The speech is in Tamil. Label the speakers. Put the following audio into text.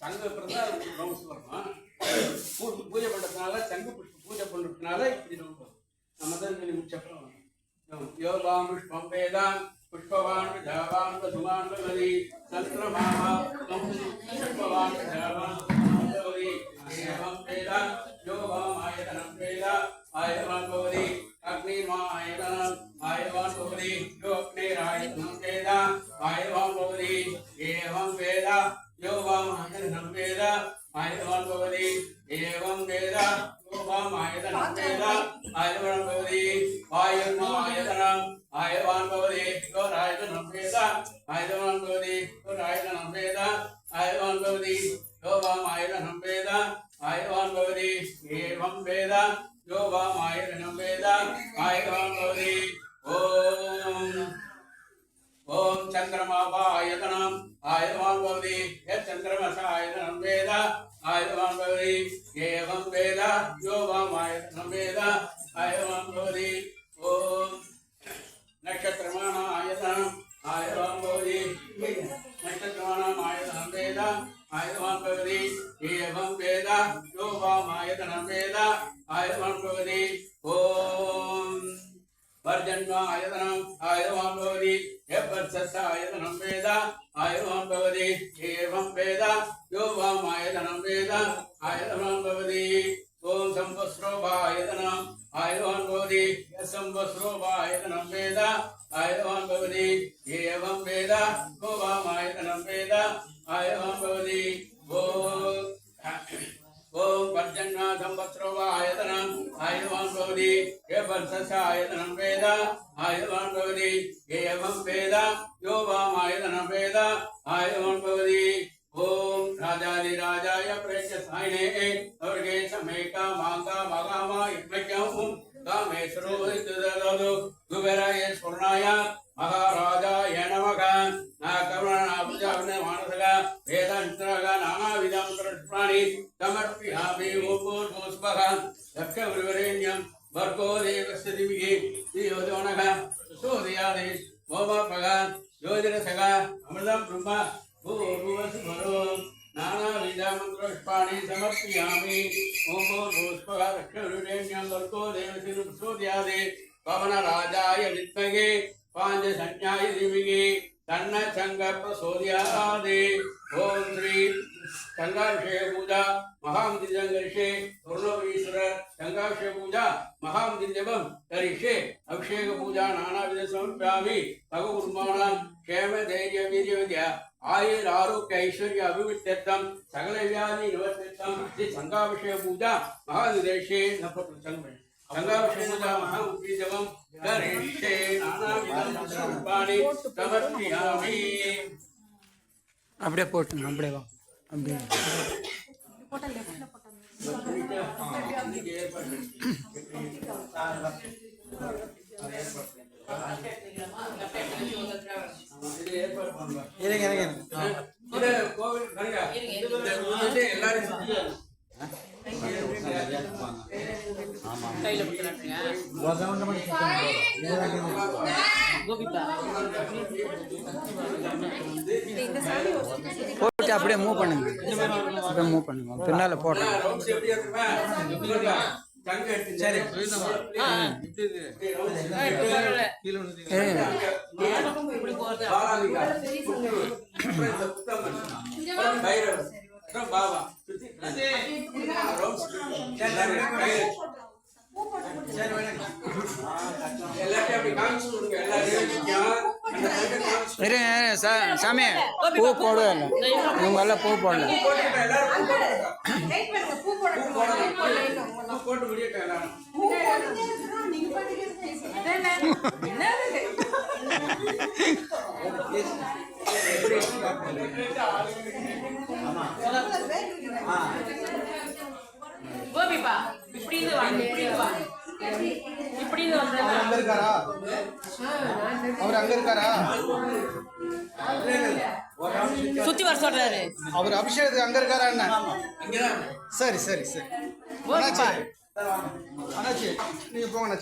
Speaker 1: சங்க அப்புறம் தான் ரவுண்ட்ஸ் பூஜை பண்ணுறதுனால சங்கு புஷ்ப பூஜை பண்ணுறதுனால இப்படி நம்ம நம்ம தான் சொல்லி முடிச்சப்பறம் யோகாம் புஷ்பம் வேதான் புஷ்பவான் ஜாவான் வசுமான் நதி சந்திரமாவா புஷ்பவான் ஜாவான் பவதி ஏவம் வேத யோகாம் ஆயதனம் வேதா ஆயதனம் பவதி. ஆயவான் பவதி ஏவம் வேத யோகாம் ஆயதனம் வேத ஆயவான் பவதி வாயுர்மா ஆயதனம் ஆயவான் பவதி யோராயதனம் வேத ஆயவான் பவதி யோராயதனம் வேத ஆயவான் பவதி யோகாம் ஆயதனம் வேத ஆயவான் பவதி ஏவம் வேத யோகாம் ஆயதனம் வேத ஆயவான் பவதி ஓம் ஓம் சந்திரமாபாயதனம் ஆயுதவான் பவதி யத் சந்திரமசாயதனம் வேத ஆயுதவான் भवति नक्षत्रमाणमायतनं वेद आयतमान् भवति ये एवं वेद यो वामायतनं वेद आयतमान् भवति ॐ पर्जन्म आयतनम् आयतमान् भवति यपर्षस्य आयतनं वेद आयतमान् भवति ये एवं वेद यो वामायतनं वेद आयतमान् भवति ॐ सम्पस्रोपायतनम् आयुवान् भवति यः संवत्सरो वायतनं वेद आयुवान् भवति ये एवं वेद को वामायतनं वेद आयुवान् भवति ॐ पर्जन्मा संवत्सरो वा आयतनम् आयुवान् भवति ये वर्षस्य आयतनं वेद आयुवान् भवति ये एवं वेद यो वामायतनं वेद आयुवान् भवति ओम राजाधिराजाय प्रेत्य सायने स्वर्गे समेका मांगा भगामा यज्ञम कामेश्वरो दददो दुबेराय स्वर्णाय महाराजाय नमः। नाकर्मणाभिजाभिन मानसग वेदान्तरग नानाविधान्तरष्टानि समर्पिहामि ओपो दोस्मः दक्षवृवरेण्यं भर्गो देवस्य दिविः। समर्पयामि। ओम भूष्परक्षरुरेण्यम्बर्को देवसिरुप्सूर्यादे पवनराजाय विद्महे पाञ्चसंज्ञाय दिविगे ತನ್ನ ಸಂಘ ಪ್ರಸೋದಯಾದೆ ಓಂ ಶ್ರೀ ಸಂಘಾಭಿಷೇಕ ಪೂಜಾ ಮಹಾಮತಿ ಸಂಘರ್ಷೆ ಪೂರ್ಣಪರೀಶ್ವರ ಸಂಘಾಭಿಷೇಕ ಪೂಜಾ ಮಹಾಮತಿ ಜಪಂ ಕರಿಷೆ ಅಭಿಷೇಕ ಪೂಜಾ ನಾನಾವಿಧ ಸಮರ್ಪ್ಯಾಮಿ ಭಗವರ್ಮಾಣ ಕ್ಷೇಮ ಧೈರ್ಯ ವೀರ್ಯ ವಿದ್ಯ ஆயுள் ஆரோக்கிய ஐஸ்வர்ய அபிவிருத்தம் சகல வியாதி நிவர்த்தம் ஸ்ரீ சங்காபிஷேக பூஜா மகாதிதேஷே நப்பட்டு சங்கம் கங்காபிஷேகம்
Speaker 2: அப்படியே போட்டு அப்படியே வா அப்படியே. எல்லாரும் போட்டு அப்படியே மூவ் பண்ணுங்க. அப்படியே மூவ் பண்ணுங்க. பின்னால போடுறேன்
Speaker 1: சரி.
Speaker 2: சாமி பூ போடவே இல்லை இவங்க எல்லாம் பூ போடல
Speaker 1: போட்டுக்கிட்ட எல்லாரும் பூ போட்டுக்கிட்ட.
Speaker 3: வெயிட் பண்ணுங்க பூ போட
Speaker 1: பூ போடணும். பூ போட்டு முடியட்டும் எல்லாரும்
Speaker 3: பூ போடுறதே இருக்குன்னா நீங்க பாட்டுக்கு பேசுங்க. என்னது?
Speaker 1: எப்படி
Speaker 3: எவ்வளவு பேர் இருக்கீங்க?
Speaker 4: இப்படி இது வந்து
Speaker 5: அங்க இருக்காரா அவர் அங்க இருக்காரா
Speaker 4: சுத்தி வர சொல்றாரு
Speaker 5: அவர் அபிஷேகத்துக்கு அங்க இருக்காரா என்ன சரி சரி சரி அண்ணாச்சி நீங்க போங்க